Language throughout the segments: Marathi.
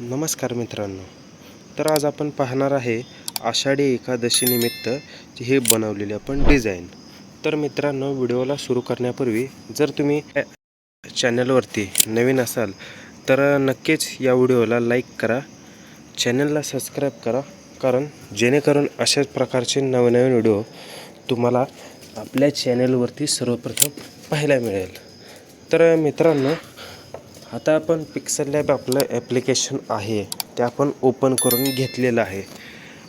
नमस्कार मित्रांनो. तर आज आपण पाहणार आहे आषाढी एकादशीनिमित्त हे बनवलेले आपण डिझाईन तर मित्रांनो व्हिडिओला सुरू करण्यापूर्वी जर तुम्ही चॅनलवरती नवीन असाल तर नक्कीच या व्हिडिओला लाईक करा. चॅनलला सबस्क्राईब करा कारण जेणेकरून अशाच प्रकारचे नवनवीन व्हिडिओ तुम्हाला आपल्या चॅनलवरती सर्वप्रथम पाहायला मिळेल. तर मित्रांनो आता आपण पिक्सल लॅब आपलं ॲप्लिकेशन आहे. ते आपण ओपन करून घेतलेलं आहे.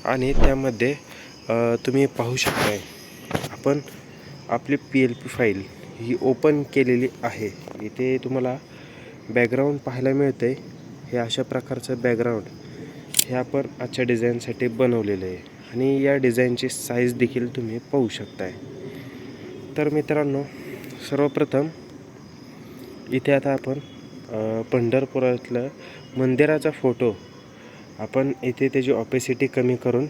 आणि त्यामध्ये तुम्ही पाहू शकताय आपण आपली पी एल पी फाईल ही ओपन केलेली आहे. इथे तुम्हाला बॅकग्राऊंड पाहायला मिळते हे अशा प्रकारचं बॅकग्राऊंड हे आपण आजच्या डिझाईनसाठी बनवलेलं आहे. आणि या डिझाईनची साईज देखील तुम्ही पाहू शकताय. तर मित्रांनो सर्वप्रथम इथे आता आपण पंढरपुरातलं मंदिराचा फोटो. आपण इथे त्याची ऑपेसिटी कमी करून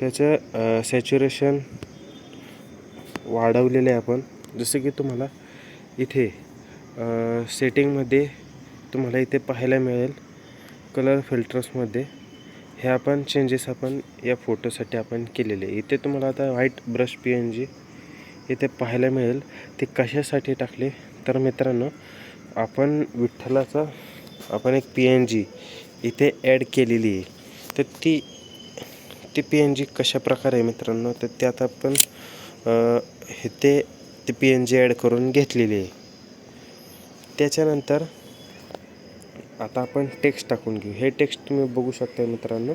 त्याचं सॅच्युरेशन वाढवलेलं आहे आपण. जसं की तुम्हाला इथे सेटिंगमध्ये तुम्हाला इथे पाहायला मिळेल कलर फिल्टर्समध्ये हे आपण चेंजेस आपण या फोटोसाठी आपण केलेले इथे तुम्हाला आता white brush P N G इथे पाहायला मिळेल. ते कशासाठी टाकले? तर मित्रांनो आपण विठ्ठलाचा आपण एक पी एन जी इथे ॲड केलेली आहे. तर ती ती पी एन जी कशा प्रकारे आहे मित्रांनो? तर त्यात आपण इथे हे ते ती पी एन जी ॲड करून घेतलेली आहे. त्याच्यानंतर आता आपण टेक्स्ट टाकून घेऊ. हे टेक्स्ट तुम्ही बघू शकता मित्रांनो.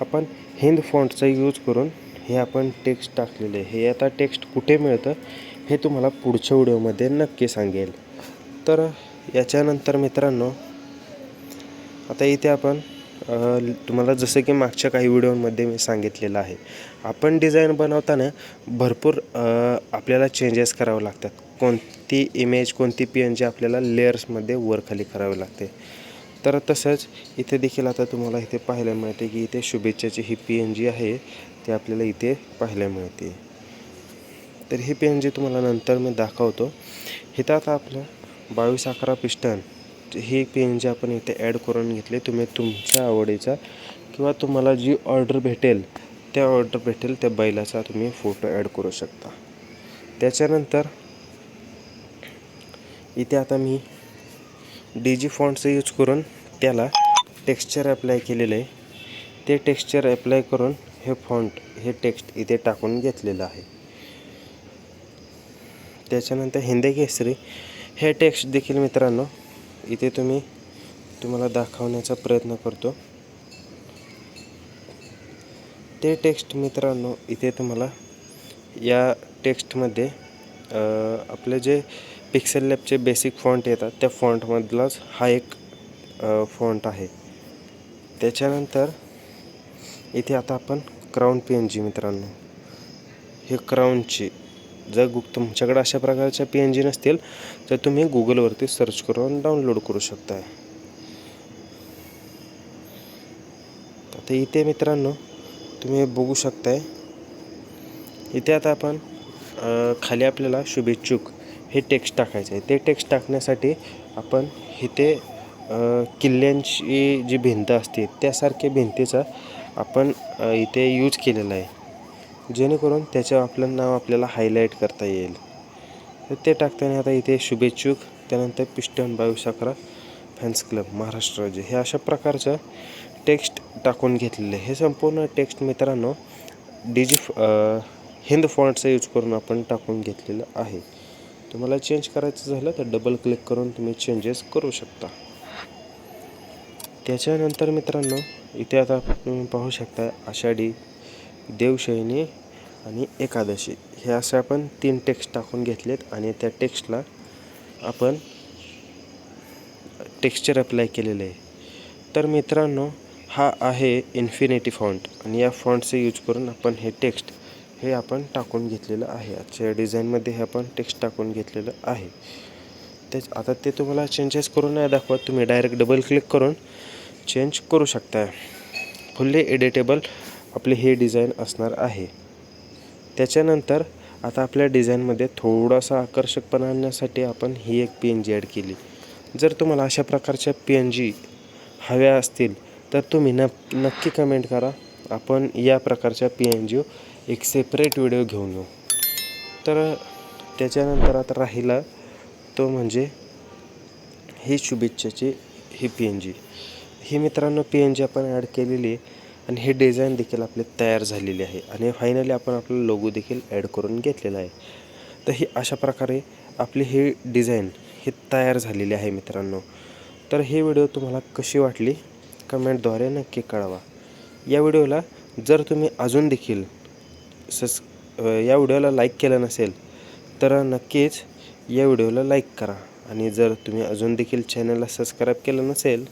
आपण हिंद फॉन्टचा यूज करून हे आपण टेक्स्ट टाकलेले आहे. हे आता टेक्स्ट कुठे मिळतं हे तुम्हाला पुढच्या व्हिडिओमध्ये नक्की सांगेल. तर याच्यानंतर मित्रांनो आता इथे आपण तुम्हाला जसं की मागच्या काही व्हिडिओमध्ये मी सांगितलेलं आहे. आपण डिझाईन बनवताना भरपूर आपल्याला चेंजेस करावे लागतात. कोणती इमेज कोणती पी एन जी आपल्याला लेअर्समध्ये वरखाली करावी लागते. तर तसंच इथे देखील आता तुम्हाला इथे पाहायला मिळते की इथे शुभेच्छाची ही पी एन जी आहे. ते आपल्याला इथे पाहायला मिळते. तर ही पी एन जी तुम्हाला नंतर मी दाखवतो. इथं आता आपलं बावीस अकरा पिस्टन हे पेन जे आपण इथे ॲड करून घेतले. तुम्ही तुमच्या आवडीचा किंवा तुम्हाला जी ऑर्डर भेटेल त्या ऑर्डर भेटेल त्या बैलाचा तुम्ही फोटो ॲड करू शकता. त्याच्यानंतर इथे आता मी डी जी फॉन्टचं यूज करून त्याला टेक्स्चर अप्लाय केलेलं आहे. ते टेक्स्चर अप्लाय करून हे फॉन्ट हे टेक्स्ट इथे टाकून घेतलेलं आहे. त्याच्यानंतर हिंदी केसरी हे टेक्स्ट देखील मित्रांनो इथे तुम्ही तुम्हाला दाखवण्याचा प्रयत्न करतो. ते टेक्स्ट मित्रांनो इथे तुम्हाला या टेक्स्टमध्ये आपले जे पिक्सेल लॅबचे बेसिक फॉन्ट येतात त्या फॉन्टमधलाच हा एक फॉन्ट आहे. त्याच्यानंतर इथे आता आपण क्राऊन पी एन जी मित्रांनो. हे क्राऊनची जर गु तुमच्याकडे अशा प्रकारच्या पी एन जी नसतील तर तुम्ही गुगलवरती सर्च करून डाउनलोड करू शकता आता इथे मित्रांनो तुम्ही बघू शकताय. इथे आता आपण खाली आपल्याला शुभेच्छुक हे टेक्स्ट टाकायचं आहे ते टेक्स्ट टाकण्यासाठी आपण इथे किल्ल्यांची जी भिंत असते त्यासारख्या भिंतीचा आपण इथे यूज केलेला आहे. जेणेकरून त्याच्यावर आपलं नाव आपल्याला हायलाईट करता येईल. तर ते टाकताना आता इथे शुभेच्छुक त्यानंतर पिस्टन बावीस अकरा फॅन्स क्लब महाराष्ट्र राज्य. हे अशा प्रकारचं टेक्स्ट टाकून घेतलेलं हे संपूर्ण टेक्स्ट मित्रांनो डिजी हिंद फॉन्टचा यूज करून आपण टाकून घेतलेलं आहे. तुम्हाला चेंज करायचं झालं तर डबल क्लिक करून तुम्ही चेंजेस करू शकता. त्याच्यानंतर मित्रांनो इथे आता तुम्ही पाहू शकता आषाढी देवशयनी आणि एकादशी. हे असे आपण तीन टेक्स्ट टाकून घेतलेत आणि त्या टेक्स्टला आपण टेक्स्चर अप्लाय केलेलं आहे. तर मित्रांनो हा आहे इन्फिनिटी फॉन्ट आणि या फॉन्टचे यूज करून आपण हे टेक्स्ट हे आपण टाकून घेतलेलं आहे. आजच्या डिझाईनमध्ये हे आपण टेक्स्ट टाकून घेतलेलं आहे. तेच आता ते तुम्हाला चेंजेस करून नाही दाखवत. तुम्ही डायरेक्ट डबल क्लिक करून चेंज करू शकता फुल्ली एडिटेबल आपले हे डिझाईन असणार आहे. त्याच्यानंतर आता आपल्या डिझाईनमध्ये थोडासा आकर्षकपणा आणण्यासाठी आपण ही एक पी एन जी ॲड केली. जर तुम्हाला अशा प्रकारच्या पी एन जी हव्या असतील तर तुम्ही न नक्की कमेंट करा. आपण या प्रकारच्या पी एन जी एक सेपरेट व्हिडिओ घेऊन येऊ. तर त्याच्यानंतर आता राहिला तो म्हणजे ही शुभेच्छाची ही पी एन जी ही मित्रांनो पी एन जी आपण ॲड केलेली आहे. आणि हे डिझाईन देखील आपले तयार झालेली आहे आणि फायनली आपण आपला लोगो देखील ॲड करून घेतलेला आहे. तर ही अशा प्रकारे आपली हे डिझाईन हे तयार झालेली आहे मित्रांनो. तर हे व्हिडिओ तुम्हाला कशी वाटली? कमेंटद्वारे नक्की कळवा. या व्हिडिओला जर तुम्ही अजून देखील सस या व्हिडिओला लाईक केलं नसेल तर नक्कीच या व्हिडिओला लाईक करा. आणि जर तुम्ही अजून देखील चॅनलला सबस्क्राईब केलं नसेल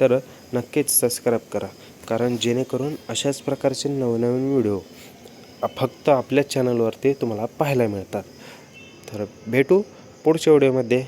तर नक्कीच सबस्क्राईब करा. कारण जेणेकरून अशाच प्रकारचे नवनवीन व्हिडिओ फक्त आपल्याच चॅनलवरती तुम्हाला पाहायला मिळतात. तर भेटू पुढच्या व्हिडिओमध्ये